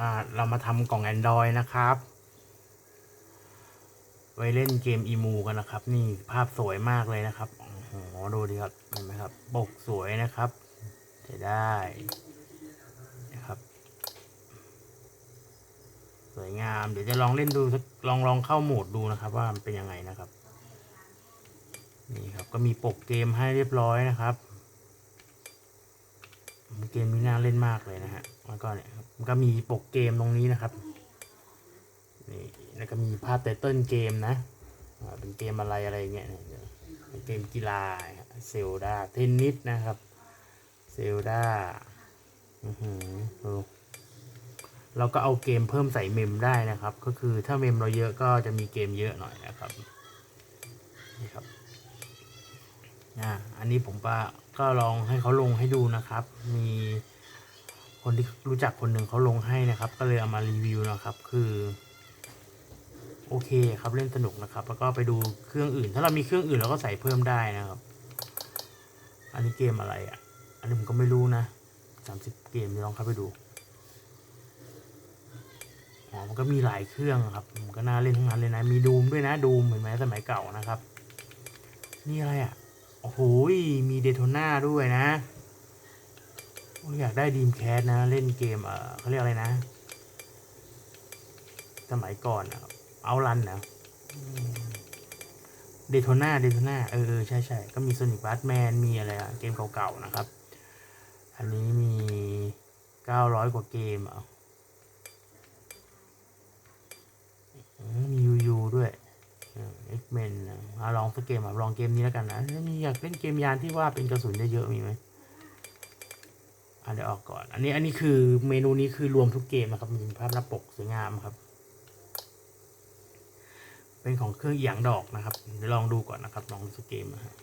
อ่าเรามาทำกล่อง Android นะครับ ไว้เล่นเกมอีมูกันนะครับ นี่ภาพสวยมากเลยนะครับโอ้โหดูดิครับเห็นไหมครับปกสวยนะครับจะได้นะครับสวยงาม เดี๋ยวจะลองเล่นดูลองลองเข้าโหมดดูนะครับ ว่ามันเป็นยังไงนะครับ นี่ครับก็มีปกเกมให้เรียบร้อยนะครับ เกมนี้น่าเล่นมากเลยนะฮะแล้วก็เนี่ยมันก็มีปกเกมตรงนี้นะครับนี่แล้วก็มีภาพไตเติ้ลเกมนะเป็นเกมอะไรอะไรเงี้ยเป็นเกมกีฬาเซลดาเทนนิสนะครับเซลดาอือหือเราก็เอาเกมเพิ่มใส่เมมได้นะครับ ก็คือถ้าเมมเราเยอะก็จะมีเกมเยอะหน่อยนะครับนี่ครับอ่าอันนี้ผมก็ ก็ลองให้เขาลงให้ดูนะครับ มีคนที่รู้จักคนหนึ่งเขาลงให้นะครับ ก็เลยเอามารีวิวนะครับ คือ โอเคครับเล่นสนุกนะครับ แล้วก็ไปดูเครื่องอื่น ถ้าเรามีเครื่องอื่นเราก็ใส่เพิ่มได้นะครับ อันนี้เกมอะไรอะ อันนี้ผมก็ไม่รู้นะสามสิบเกมลองเข้าไปดูอ๋อมันก็มีหลายเครื่องครับมันก็น่าเล่นทั้งนั้นเลยนะ มีดูมด้วยนะดูมเห็นไหมสมัยเก่านะครับ นี่อะไรอะ โอ้โหมีเดโทนาด้วยนะอยากได้ดีมแคสนะ เล่นเกมเออเขาเรียกอะไรนะ สมัยก่อนเอารันนะเดโทนาเดโทนาเออใช่ใช่ก็มี s o นิ c บัตแมนมีอะไรอะเกมเก่าๆนะครับ อันนี้มีเก้าร้อยกว่าเกมอะอืมมียูยูด้วยเอ็กเมนาลองสักเกมอะลองเกมนี้แล้วกันนะแล้วมีอยากเล่นเกมยานที่ว่าเป็นกระสุนเยอะๆมีไหมอะเดี๋ยวออกก่อน อันนี้อันนี้คือเมนูนี้คือรวมทุกเกมนะครับมีภาพหน้าปกสวยงามครับ เป็นของเครื่องเอียงดอกนะครับเดี๋ยวลองดูก่อนนะครับลองสักเกมนะฮะ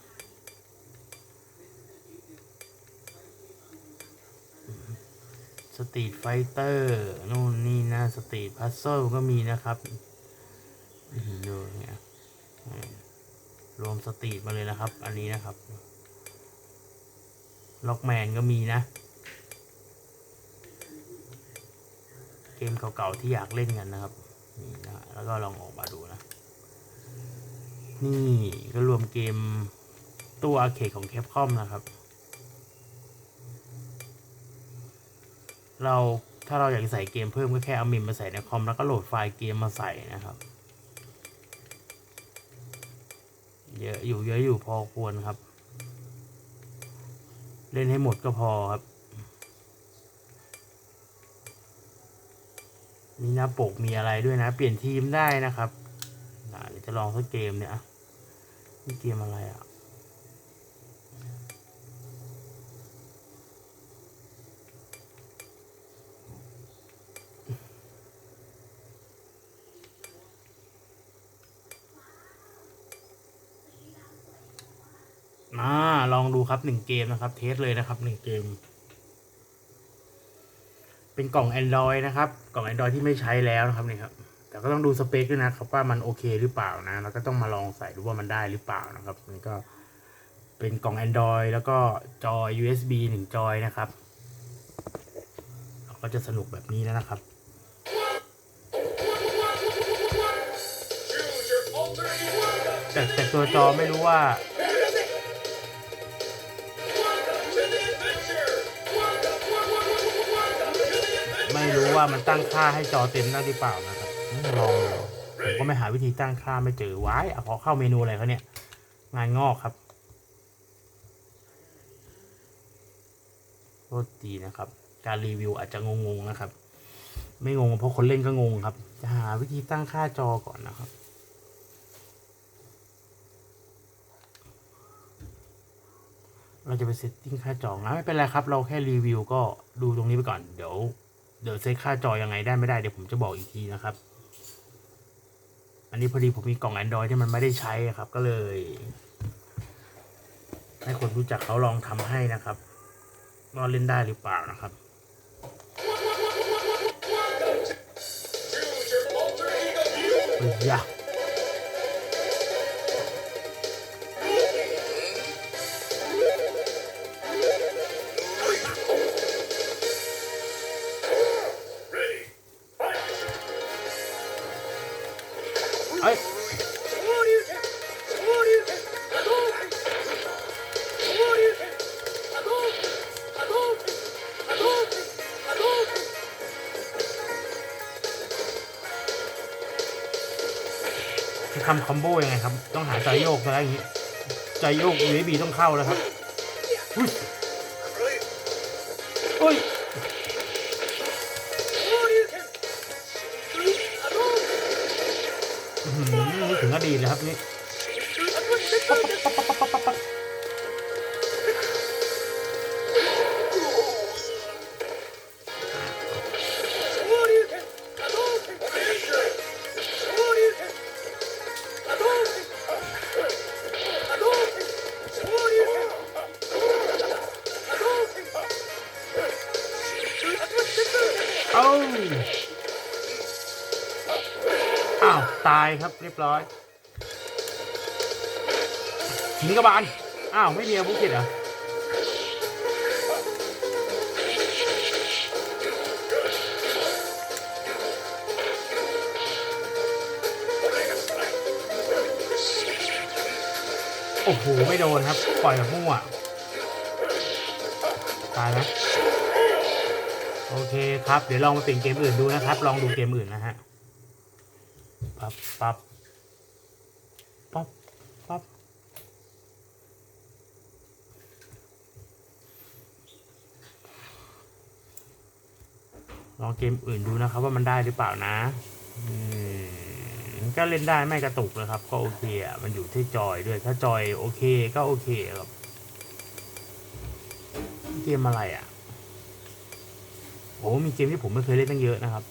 สตรีทไฟเตอร์นู่นนี่นะสตรีทพัซเซิลก็มีนะครับอื้อหือดูเนี่ย รวมสตรีทมาเลยนะครับ อันนี้นะครับ ล็อกแมนก็มีนะ เกมเก่าๆที่อยากเล่นกันนะครับ นี่นะแล้วก็ลองออกมาดูนะ นี่ก็รวมเกมตู้อาเคดของแคปคอมนะครับ เราถ้าเราอยากใส่เกมเพิ่มก็แค่เอามิมมาใส่ในคอมแล้วก็โหลดไฟล์เกมมาใส่นะครับ เยอะอยู่เยอะอยู่พอควรครับ เล่นให้หมดก็พอครับมีหน้าปกมีอะไรด้วยนะ เปลี่ยนทีมได้นะครับอ่าเดี๋ยวจะลองสักเกมเนี่ยนี่เกมอะไรอะา ลองดูครับหนึ่งเกมนะครับ เทสเลยนะครับหนึ่งเกม เป็นกล่อง Android นะครับ กล่อง Android ที่ไม่ใช้แล้วนะครับนี่ครับแต่ก็ต้องดูสเปคด้วยนะครับว่ามันโอเคหรือเปล่านะแล้วก็ต้องมาลองใส่ดูว่ามันได้หรือเปล่านะครับนี่ก็เป็นกล่อง Android แล้วก็จอ USB หนึ่งจอยนะครับเราก็จะสนุกแบบนี้แล้วนะครับแต่แต่ตัวจอไม่รู้ว่า ว่ามันตั้งค่าให้จอเต็มได้หรือเปล่านะครับลองผมก็ไม่หาวิธีตั้งค่าไม่เจอว้ายอะพอเข้าเมนูอะไรเขาเนี่ย งานงอกครับโทษดีนะครับ การรีวิวอาจจะงงๆนะครับ ไม่งงเพราะคนเล่นก็งงครับ จะหาวิธีตั้งค่าจอก่อนนะครับเราจะไปเซตติ้งค่าจองนะไม่เป็นไรครับ เราแค่รีวิวก็ดูตรงนี้ไปก่อน เดี๋ยว เดี๋ยวเซตค่าจอยังไงได้ไม่ได้เดี๋ยวผมจะบอกอีกทีนะครับ อันนี้พอดีผมมีกล่อง Android ที่มันไม่ได้ใช้ครับ ก็เลย ให้คนรู้จักเขาลองทำให้นะครับว่าเล่นได้หรือเปล่านะครับ Choose your alternate view. เฮ้ย ทำคอมโบยังไงครับ ต้องหาใจโยกอะไรอย่างงี้ ใจโยก USB ต้องเข้าแล้วครับอุ้ยอุ้ยอื้อหือนึกถึงอดีตเลยครับนี่ อ้าว ตายครับเรียบร้อยหินกระบาล อ้าว ไม่มีอาวุธเหรอโอ้โห ไม่โดนครับ ปล่อยแบบมั่ว ตายไหมโอเคครับ เดี๋ยวลองมาเปลี่ยนเกมอื่นดูนะครับ ลองดูเกมอื่นนะฮะ ปั๊บปั๊บปั๊บปั๊บลองเกมอื่นดูนะครับ ว่ามันได้หรือเปล่านะก็เล่นได้ไม่กระตุกนะครับ ก็โอเคอะมันอยู่ที่จอยด้วยถ้าจอยโอเคก็โอเคครับเกมอะไรอะโอ้มีเกมที่ผมไม่เคยเล่นตั้งเยอะนะครับ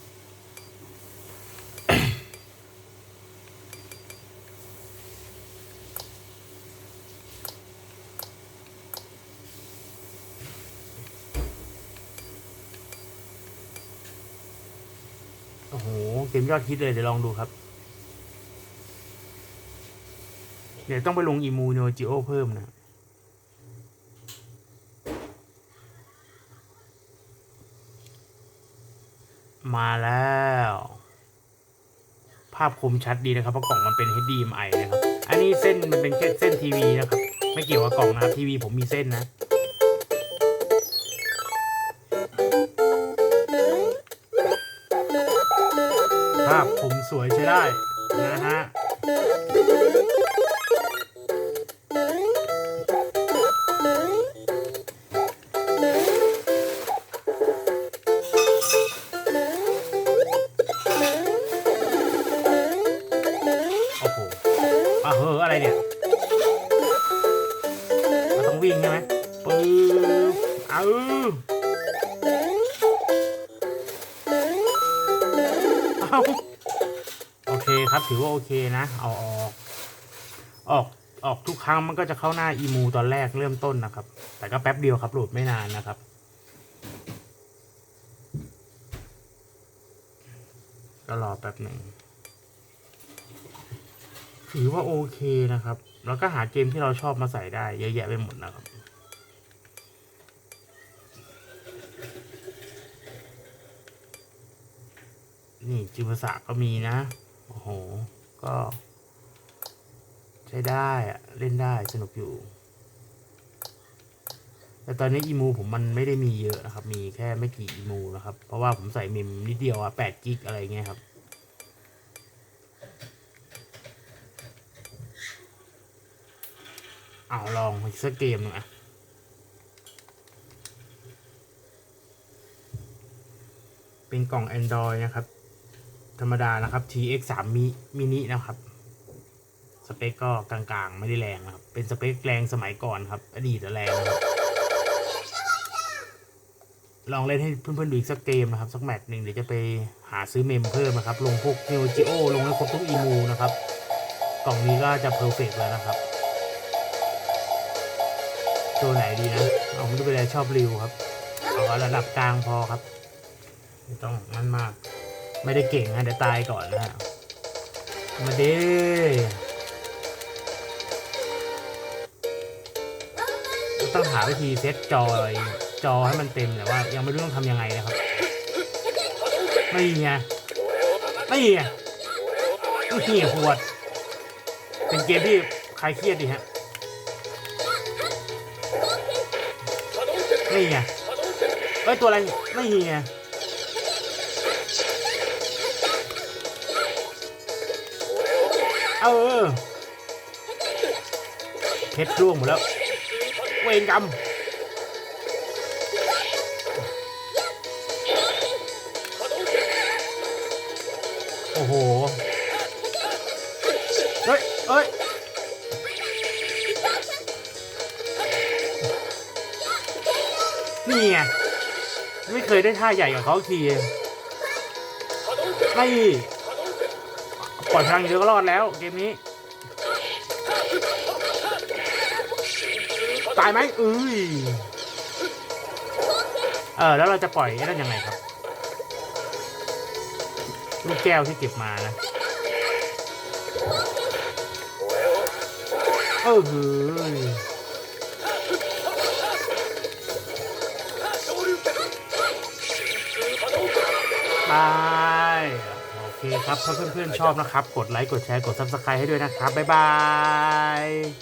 โอ้โห เกมยอดฮิตเลย เดี๋ยวลองดูครับ เดี๋ยวต้องไปลงอีมูโนจิโอเพิ่มนะมาแล้ว ภาพคมชัดดีนะครับ เพราะกล่องมันเป็น HDMI นะครับ อันนี้เส้นมันเป็นแค่เส้นทีวีนะครับ ไม่เกี่ยวกับกล่องนะครับทีวีผมมีเส้นนะาพคมสวยใช้ได้นะฮะโอ้โหอะเฮออะไรเนี่ยมันต้องวิ่งใช่ไหมปื๊บเอาเโอเคครับ ถือว่าโอเคนะ เอาออก ออกออกทุกครั้งมันก็จะเข้าหน้าอีมูตอนแรกเริ่มต้นนะครับ แต่ก็แป๊บเดียวครับโหลดไม่นานนะครับ ก็รอแป๊บหนึ่ง ถือว่าโอเคนะครับ แล้วก็หาเกมที่เราชอบมาใส่ได้เยอะแยะไปหมดนะครับ นี่จิวภาษาก็มีนะ โอ้โห ก็ ใช้ได้อะเล่นได้สนุกอยู่ แต่ตอนนี้อีมูผมมันไม่ได้มีเยอะนะครับ มีแค่ไม่กี่อีมูนะครับ เพราะว่าผมใส่เมมนิดเดียวอะ8กิกอะไรเงี้ยครับเอาลองอีกสักเกมหนึงอะเป็นกล่อง Android นะครับ ธรรมดานะครับ TX 3 Mi- mini นะครับ สเปคก็กลางๆ ไม่ได้แรงนะครับ เป็นสเปคแรงสมัยก่อนครับ อดีตแรงนะครับ ลองเล่นให้เพื่อนๆดูอีกสักเกมนะครับ สักแมตช์หนึ่งเดี๋ยวจะไปหาซื้อเมมเพิ่มนะครับ ลงพวก Neo Geo ลงให้ครบทุกอีมูนะครับ กล่องนี้ก็จะเพอร์เฟกแล้วนะครับ ตัวไหนดีนะเอาไม่ต้ไปเลยชอบริวครับเอาระดับกลางพอครับ ไม่ต้องนั่นมาก ไม่ได้เก่งนะเดี๋ยวตายก่อนนะมาด้ต้องหาวิธีเซตจอยจอให้มันเต็มแต่ว่า ยังไม่รู้ต้องทำยังไงนะครับไม่ไงไม่ไงไม่เหี้ยหวด เป็นเกมที่คลายเครียดดีฮะนี่ไงเอ้ยตัวอะไรไม่มีไง เออเพชรร่วงหมดแล้ว เวรกรรมโอ้โห เฮ้ยเฮ้ยนี่ไงไม่เคยได้ท่าใหญ่กับเขาที ไม่ ปล่อยพลังอย่างเดียวก็รอดแล้วเกมนี้ ตายไหมเอ้ยเออแล้วเราจะปล่อยไอ้ยังไงครับ ลูกแก้วที่เก็บมานะเออเฮ้ยบาย คครับ ถ้าเพื่อนๆชอบนะครับ กดไลค์ กดแชร์ กด subscribe ให้ด้วยนะครับ บ๊ายบาย